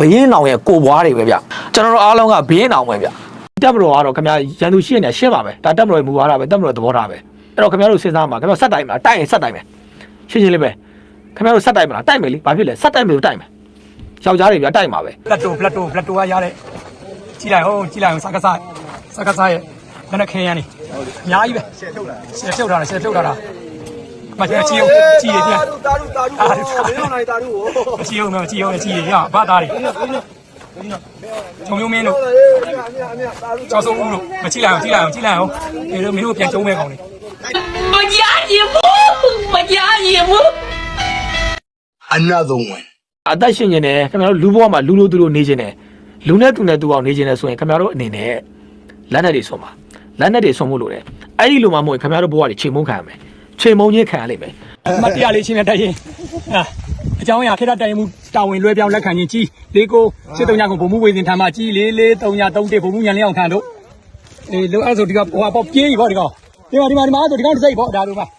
ဘယင်းနောင်ရဲ့ကိုဘွားတွေပဲဗျကျွန်တော်တို့အားလုံးကဘယင်းနောင်ပဲဗျတက်မတော်ကတော့ခင်ဗျာရန်သူရှိနေရှင်းပါမယ်ဒါတက်မတော်ရဲ့မူဝါဒပဲတက်မတော်ရဲ့သဘောထားပဲအဲ့တော့ခင်ဗျားတို့စဉ်းစားမှာခင်ဗျားဆက်တိုင်မှာတိုက်ရင်ဆက်တိုင်မယ်ရှင်းရှင်းလေးပဲခင်ဗျားတို့ဆက်တိုင်မလားတိုက်မယ်လေဘာဖြစ်လဲဆက်တိုင်မယ်လို့တိုက်မယ်ယောက်ျားတွေဗျတိုက်မှာပဲပလက်တိုပလက်တိုပလက်တိုကရတဲ့ကြည့်လိုက်ဟုတ်ကြည့်လိုက်အောင်စကားစားစကားစားရဲ့မနက်ခင်းရနေအများကြီးပဲရှယ်ထုတ်လာရှယ်ထုတ်လာရှယ်ထုတ်လာတာ မချီအောင်ချီရပြန်တာရူတာရူတာရူဘယ်လိုနိုင်တာရူမချီအောင်မချီအောင်ချီရရဘာသားတွေချုံမျိုးမင်းတို့ကျော်စုံဦးတို့မချီလိုက်အောင်ချီလိုက်အောင်ချီလိုက်အောင်ဒီလိုမင်းတို့ပြန်ကျုံးမဲ့ကောင်လေးမကြားရင်မကြားရင်အနာသုံးဝင်အသက်ရှင်နေတယ်ခင်ဗျားတို့လူဘဝမှာလူလိုသူလိုနေနေတယ်လူနဲ့တူနဲ့တူအောင်နေနေဆိုရင်ခင်ဗျားတို့အနေနဲ့လက်နဲ့တွေဆုံးပါလက်နဲ့တွေဆုံးဖို့လိုတယ်အဲ့ဒီလိုမှမဟုတ်ခင်ဗျားတို့ဘဝတွေချိန်မုန်းခံရမယ် ချိန်မုန်းချင်းခံရလိမ့်မယ်မတရားလေးချင်းနဲ့တိုက်ရင်ဟာအကြောင်းအရာခေတ္တတိုင်မှုတာဝန်လွှဲပြောင်းလက်ခံခြင်းကြီးလေးကိုစစ်တုံညာကိုဘုံမှုဝေစဉ်ထမ်းမှကြီးလေးလေးတုံညာသုံးတစ်ဘုံမှုညံလင်းအောင်ခံတို့အေးလို့အဲ့ဆိုဒီကဟိုပေါ့ပြေးပြီပေါ့ဒီကောင်ဒီမှာဒီမှာဒီမှာဆိုဒီကောင်တစ်စိတ်ပေါ့ဒါတို့ပါဒီ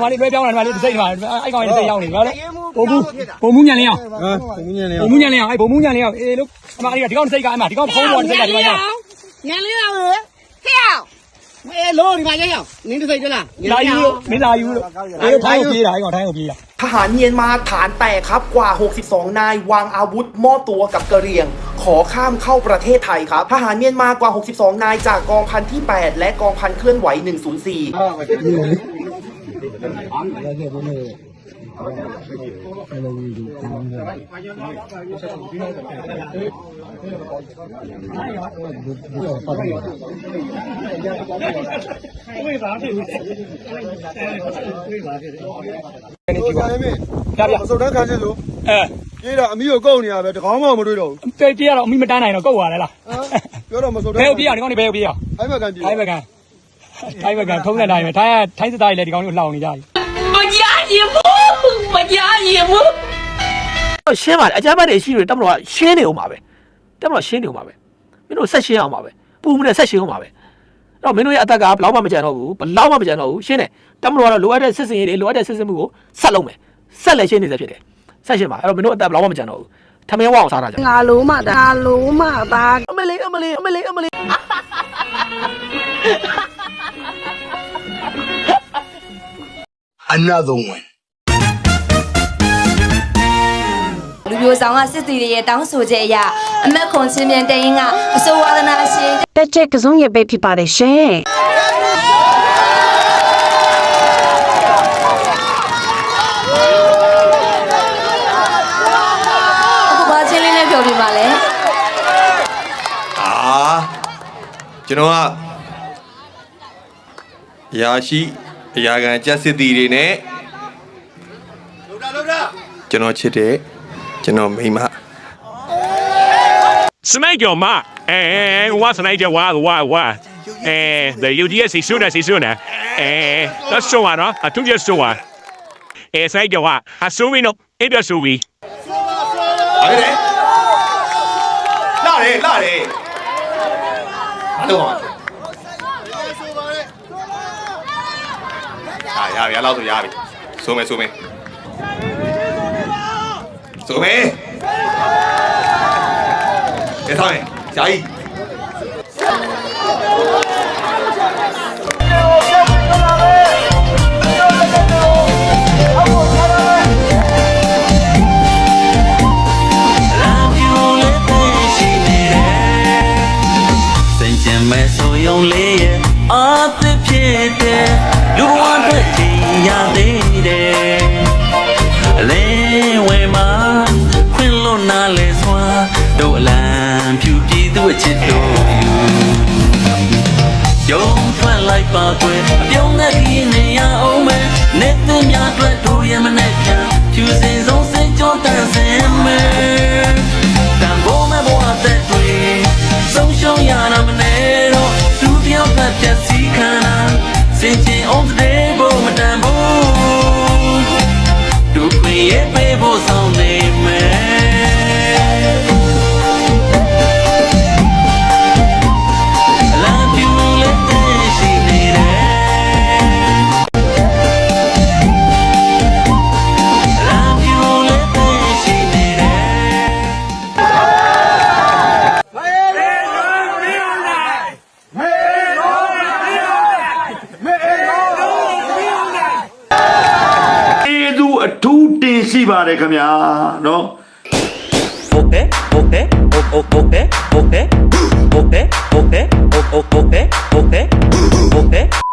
မှာလေးလွှဲပြောင်းလာဒီမှာလေးတစ်စိတ်ဒီမှာအဲ့ကောင်တစ်စိတ်ရောက်နေပါလေဘုံမှုဘုံမှုညံလင်းအောင်ဟာဘုံညနေဘုံမှုညံလင်းအောင်အဲ့ဘုံမှုညံလင်းအောင်အေးလို့အမလေးကဒီကောင်တစ်စိတ်ကအမဒီကောင်ဖုံးပေါ်တစ်စိတ်ကဒီမှာရော အေးလို့ဒီမှာရိုက်ရအောင်နင်းတစ်စိတ်ကြလားလာယူလို့မင်းလာယူလို့အေးထိုင်းကိုပြေးทหารเมียนมาฐานแตกครับกว่า 62 นายวางอาวุธมอบตัวกับกะเหรียง ขอข้ามเข้าประเทศไทยครับทหารเมียนมากว่า 62 นายจากกองพันที่ 8 และกองพันเคลื่อนไหว 104 အစုံတန်းခံစစ်လို့အဲပြေးတော့အမီကိုကုတ်နေရပဲတကောင်းမှမတွေ့တော့ဘူးပြေးပြေးရတော့အမီမတန်းနိုင်တော့ကုတ်ရတယ်လားပြောတော့မစုံတန်းဘယ်ပြေးရဒီကောင်နေဘယ်ပြေးရအိုက်မကန်ပြေးအိုက်မကန်အိုက်မကန်ထုံးတဲ့နိုင်ပဲထိုင်းထိုင်းစစ်သားတွေလည်းဒီကောင်ကိုလှောင်နေကြပြီ။မကြားရင်ဘူး မကြားရင်ဘူးရှင်းပါတယ်အကြမ်းဖက်တွေရှိတယ်တက်မလို့ကရှင်းနေအောင်ပါပဲတက်မလို့ရှင်းနေအောင်ပါပဲမင်းတို့ဆက်ရှင်းအောင်ပါပဲပူမှုနဲ့ဆက်ရှင်းအောင်ပါပဲအဲ့တော့မင်းတို့ရဲ့အသက်ကဘလောက်မှမကြံတော့ဘူးဘလောက်မှမကြံတော့ဘူးရှင်းတယ်တက်မလို့ကတော့လိုအပ်တဲ့စစ်စင်ရေးတွေလိုအပ်တဲ့စစ်စင်မှုကိုဆက်လုပ်မယ်ဆက်လက်ရှင်းနေစေဖြစ်တယ်ဆက်ရှင်းပါအဲ့တော့မင်းတို့အသက်ဘလောက်မှမကြံတော့ဘူးထမင်းဝအောင်စားတာကြာငါလုံးမတာငါလုံးမတာအမလေးအမလေးအမလေးအမလေး another one မျိုးဆောင်ကစစ်တီတွေရဲ့တောင်းဆိုချက်အရအမက်ခွန်ချင်းမြန်တရင်ကအစိုးဝါဒနာရှင်တက်ချက်ကစုံရဲ့ပဲဖြစ်ပါတယ်ရှင်အခုဘာချင်းလေးနဲ့ပြောပြပါလဲအာကျွန်တော်ကရာရှိအရာခံကြက်စစ်တီတွေနဲ့ကျွန်တော်ချစ်တဲ့ ကျွန်တော်မိန်းမစနိုက်ကြော်မအဲဝါစနိုက်ကြော်ဝါဝါဝါအဲဒီယူဒီအစီဆွနာစီဆွနာအဲတော့ဆိုဝါနော်အထုကျဆိုဝါအဲဆိုင်ကြော်ဝါအဆိုဝီနော်အေးပြဆိုဝီဟာလေလာတယ်လာတယ်အားလုံးပါအာရပြီအလောက်ဆိုရပြီဆိုမယ်ဆိုမယ် ဆိုမယ်ကဲထားမယ်ဂျာကြီးစင်ကျင်မဲ့ဆိုယုံလေးရဲ့အာသစ်ဖြစ်တဲ့ ယုံထွက်လိုက်ပါကွယ်အပြုံးနဲ့ခင်းနေရအောင်မယ်နေသများအတွက်တို့ရမနဲ့ပြန်ဖြူစင်ဆုံးစိတ်ကြောတန်စင်မယ်တန်ဖိုးမဲ့ဘဝသက်တွေဆုံးရှုံးရတာမနဲ့တော့သူတယောက်ကပြက်စီခံတာစင်ချင်အောင်တဲ့ဘုံမတန်ဘူးဒုခွင့်ရဲ့ပေးဖို့ဆောင် ပါတယ်ခင်ဗျာနော်ဟုတ်တယ်ဟုတ်တယ်ဟုတ်ဟုတ်တယ်ဟုတ်တယ်ဟုတ်တယ်ဟုတ်တယ်ဟုတ်တယ်ဟုတ်တယ်ဟုတ်တယ်